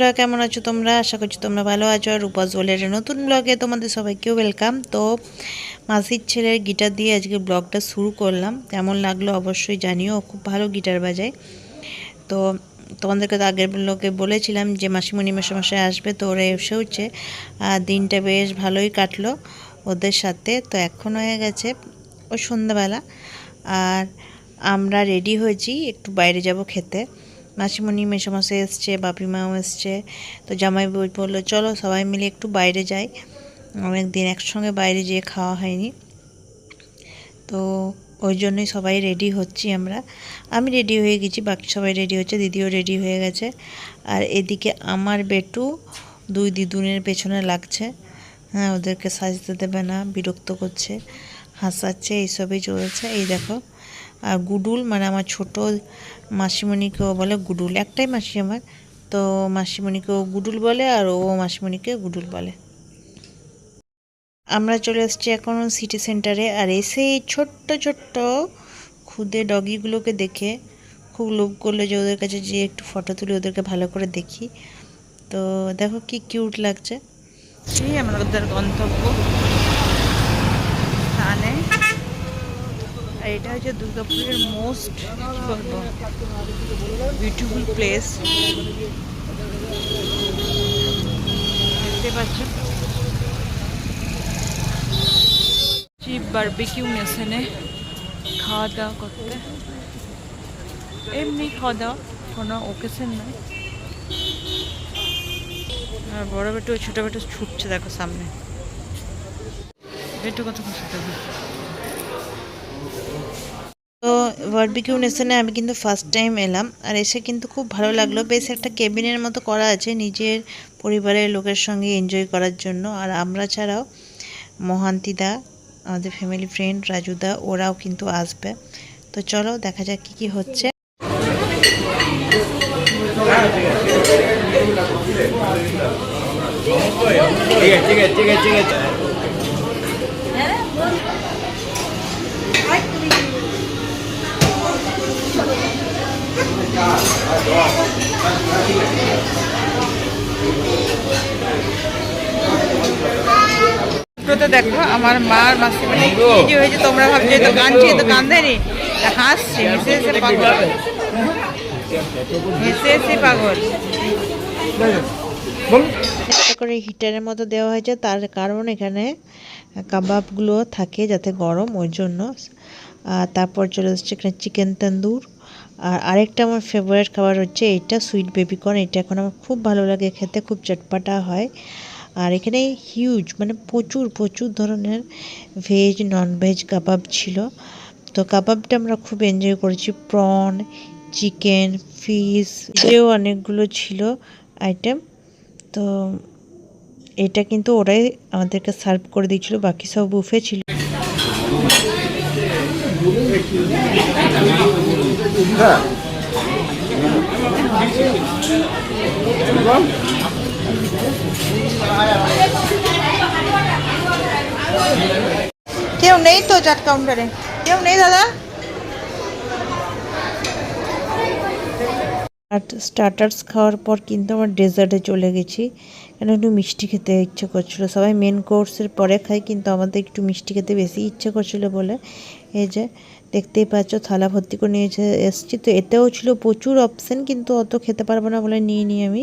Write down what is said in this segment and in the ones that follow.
বন্ধুরা, কেমন আছো তোমরা? আশা করছি তোমরা ভালো আছো। আর রূপা জোলের নতুন ব্লগে তোমাদের সবাইকেও ওয়েলকাম তো মাসির ছেলের গিটার দিয়ে আজকে ব্লগটা শুরু করলাম। কেমন লাগল অবশ্যই জানিও, খুব ভালো গিটার বাজায়। তো তোমাদেরকে তো আগের ব্লগে বলেছিলাম যে মাসিমণি মেশামশাই আসবে, তো ওরা এসেওছে আর দিনটা বেশ ভালোই কাটলো ওদের সাথে। তো এখন হয়ে গেছে ও সন্ধ্যাবেলা। আর আমরা রেডি হয়েছি, একটু বাইরে যাব খেতে। মাসিমণি মেশামশাই এসছে, বাপি মাও এসছে। তো জামাই বলল, চলো সবাই মিলে একটু বাইরে যাই। অনেক দিন একসঙ্গে বাইরে যেয়ে খাওয়া হয়নি। তো ওই জন্যই সবাই রেডি হচ্ছি আমরা। আমি রেডি হয়ে গেছি, বাকি সবাই রেডি হচ্ছে, দিদিও রেডি হয়ে গেছে। আর এদিকে আমার বেটু দুই দিদুনের পেছনে লাগছে। হ্যাঁ ওদেরকে সাজতে দেবে না, বিরক্ত করছে, হাসাচ্ছে, এইসবই চলেছে। এই দেখো আর গুডুল মানে আমার ছোট মাসিমণিকেও বলে গুডুল, একটাই মাসি আমার। তো মাসিমণিকেও গুডুল বলে আর ও মাসিমণিকে গুডুল বলে। আমরা চলে এসেছি এখন সিটি সেন্টারে আর এসে এই ছোট্ট ছোট্ট খুদে ডগিগুলোকে দেখে খুব লোভ করল যে ওদের কাছে যে একটু ফটো তুলি, ওদেরকে ভালো করে দেখি। তো দেখো কি কিউট লাগছে। এই আমাদের গন্তব্য। আর এটা হচ্ছে দুর্গাপুরের মোস্ট বিউটিফুল প্লেস দেখতে পাচ্ছ চিপ বারবিকিউ মেশিনে খাওয়া দাওয়া করতে। এমনি খাওয়া দাওয়া কোনো ওকেশন নয় আর বড় বেটু ছোট বেটু ছুটছে দেখো সামনে। বেটু কতক্ষণ ছুটে তো বারবিকিউ নেশনে আমি কিন্তু ফার্স্ট টাইম এলাম, আর এসে কিন্তু খুব ভালো লাগল। বেশ একটা কেবিনের মতো করা আছে নিজের পরিবারের লোকের সঙ্গে এনজয় করার জন্য। আর আমরা ছাড়াও মহান্তিদা আমাদের ফ্যামিলি ফ্রেন্ড রাজুদা ওরাও কিন্তু আসবে। তো চলো দেখা যাক কি কি হচ্ছে। ঠিক আছে ঠিক আছে ঠিক আছে। তো দেখো আমার মার মাসিমণি কি যে হয়েছে তোমরা ভাবছ তো কাঁদছে তো কান্দেনি হাসছে হেসে হেসে পাগল। হেসে হেসে পাগল। করে হিটারের মতো দেওয়া হয়েছে তার কারণ এখানে কাবাবগুলো থাকে যাতে গরম ওই জন্য। আর তারপর চলে এসছে এখানে চিকেন তন্দুর। আর আরেকটা আমার ফেভারিট খাবার হচ্ছে এটা সুইট বেবিকর্ন এটা এখন আমার খুব ভালো লাগে খেতে খুব চটপাটা হয়। আর এখানে হিউজ মানে প্রচুর প্রচুর ধরনের ভেজ নন ভেজ কাবাব ছিল। তো কাবাবটা আমরা খুব এনজয় করেছি। প্রন চিকেন ফিশ এও অনেকগুলো ছিল আইটেম তো এটা কিন্তু ওরাই আমাদেরকে সার্ভ করে দিয়েছিল, বাকি সব বুফে ছিল। কেউ নেই তো চাট কাউন্টারে কেউ নেই, দাদা? স্টার্টার্স খাওয়ার পর কিন্তু আমার ডেজার্টে চলে গেছি। কেন একটু মিষ্টি খেতে ইচ্ছে করছিল। সবাই মেন কোর্সের পরে খাই কিন্তু আমাদের একটু মিষ্টি খেতে বেশি ইচ্ছে করছিল বলে। এই যে, দেখতেই পাচ্ছ, থালা ভর্তি করে নিয়ে এসেছি। তো এতেও ছিল প্রচুর অপশন কিন্তু অত খেতে পারব না বলে নিয়ে নিই আমি।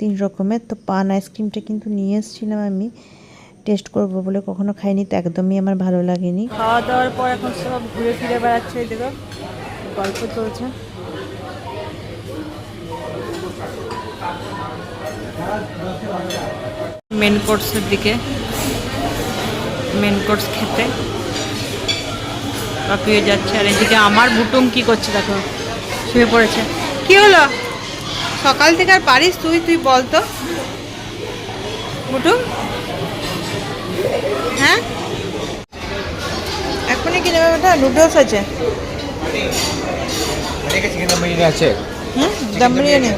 তিন রকমের তো পান আইসক্রিমটা কিন্তু নিয়ে এসেছিলাম আমি। টেস্ট করব বলে কখনো খাইনি তো একদমই আমার ভালো লাগেনি। খাওয়া দাওয়ার পর এখন সব ঘুরে ফিরে বেড়াচ্ছে দেখো গল্প চলছে। মেন কোর্সের দিকে মেন কোর্স খেতে। পাপিয়ে যাচ্ছে আর এদিকে আমার বুটুম কি করছে দেখো শুয়ে পড়েছে। কি হলো? সকাল থেকে আর পারিস তুই তুই বল তো। মোটু? হ্যাঁ? এখনই কি নেবে ওটা নুডলস আছে। অনেকে চিকেন দম বিরিয়ানি আছে। হুম? দম বিরিয়ানি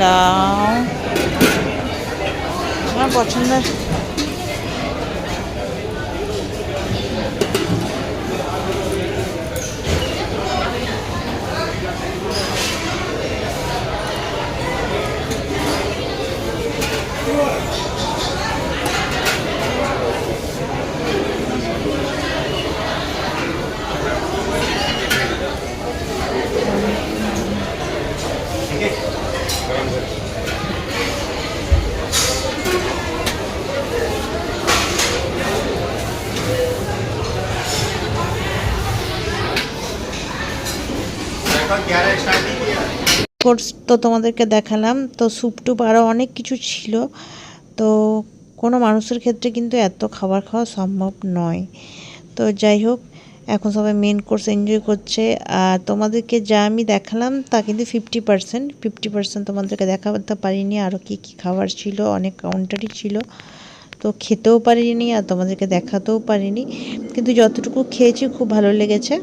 লাউ আমার পছন্দের কোর্স তো তোমাদেরকে দেখালাম। তো স্যুপ টুপ আরও অনেক কিছু ছিল। তো কোনো মানুষের ক্ষেত্রে কিন্তু এত খাবার খাওয়া সম্ভব নয়। তো যাই হোক, এখন সবাই মেন কোর্স এনজয় করছে। আর তোমাদেরকে যা আমি দেখালাম, তা কিন্তু ফিফটি পার্সেন্ট ফিফটি পার্সেন্ট তোমাদেরকে দেখাতে পারিনি আরও কী কী খাবার ছিল, অনেক কাউন্টারই ছিল। তো খেতেও পারিনি আর তোমাদেরকে দেখাতেও পারিনি। কিন্তু যতটুকু খেয়েছি, খুব ভালো লেগেছে।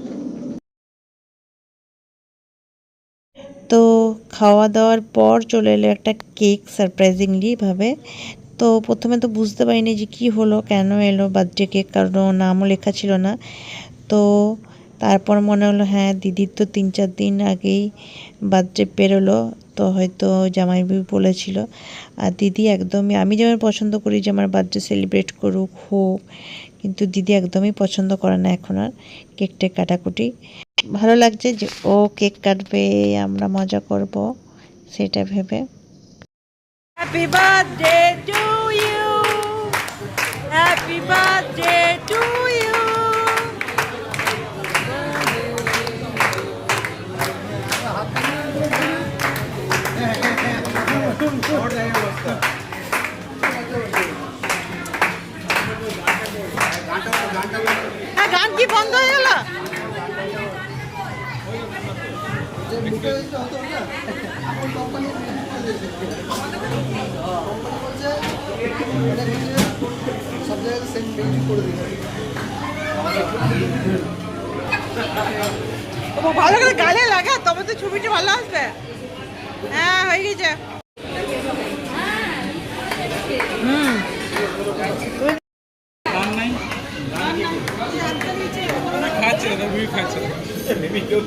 খাওয়া দাওয়ার পর চলে এলো একটা কেক সারপ্রাইজিংলি ভাবে। তো প্রথমে তো বুঝতে পারিনি যে কি হলো, কেন এলো, বার্থডে কেক, কারণ নামও লেখা ছিল না। তো তারপর মনে হলো হ্যাঁ দিদির তো তিন চার দিন আগেই বার্থডে পেরোলো, তো হয়তো জামাই বিবি বলেছিল। আর দিদি একদমই, আমি যেমন পছন্দ করি যে আমার বার্থডে সেলিব্রেট করুক, হোক, কিন্তু দিদি একদমই পছন্দ করে না এখন আর কেক টেক কাটাকুটি। ভালো লাগছে যে ও কেক কাটবে, আমরা মজা করব, সেটা ভেবে। Happy birthday to you happy birthday to you গান কি বন্ধ হয়ে গেল? সব জায়গায় ভালো করে গালে লাগা তবে তো ছবিটা ভালো আসবে। হ্যাঁ হয়ে গেছে হুম বেবি কেউ তুমি যা বড় এই সাহেব বলে দিন বাহ দাও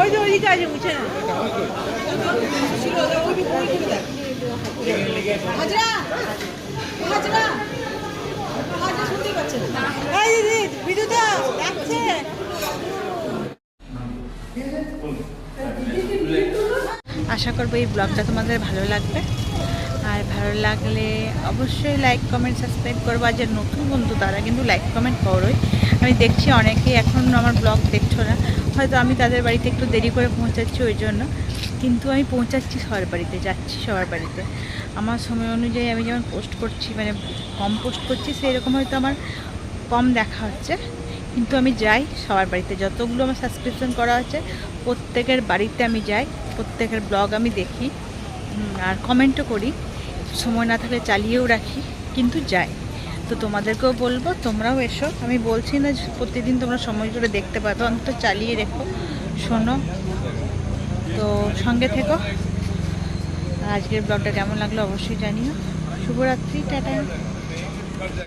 ওই যে ওইদিকে আছে না। আশা করব এই ব্লগটা তোমাদের ভালো লাগবে। আর ভালো লাগলে অবশ্যই লাইক কমেন্ট সাবস্ক্রাইব করব। আর যে নতুন বন্ধু তারা কিন্তু লাইক কমেন্ট করোই। আমি দেখছি অনেকেই এখন আমার ব্লগ না হয়তো আমি তাদের বাড়িতে একটু দেরি করে পৌঁছাচ্ছি ওই জন্য। কিন্তু আমি পৌঁছাচ্ছি সবার বাড়িতে, যাচ্ছি সবার বাড়িতে। আমার সময় অনুযায়ী আমি যেমন পোস্ট করছি মানে কম পোস্ট করছি সেই রকম হয়তো আমার কম দেখা হচ্ছে। কিন্তু আমি যাই সবার বাড়িতে। যতগুলো আমার সাবস্ক্রিপশন করা আছে, প্রত্যেকের বাড়িতে আমি যাই, প্রত্যেকের ব্লগ আমি দেখি। আর কমেন্টও করি। সময় না থাকলে চালিয়েও রাখি, কিন্তু যাই। তো তোমাদেরকেও বলব, তোমরাও এসো। আমি বলছি না প্রতিদিন তোমরা সময় করে দেখতে পাবে অন্তত চালিয়ে রেখো, শোনো। তো সঙ্গে থেকো। আজকের ব্লগটা কেমন লাগল অবশ্যই জানিও। শুভরাত্রি, টাটা।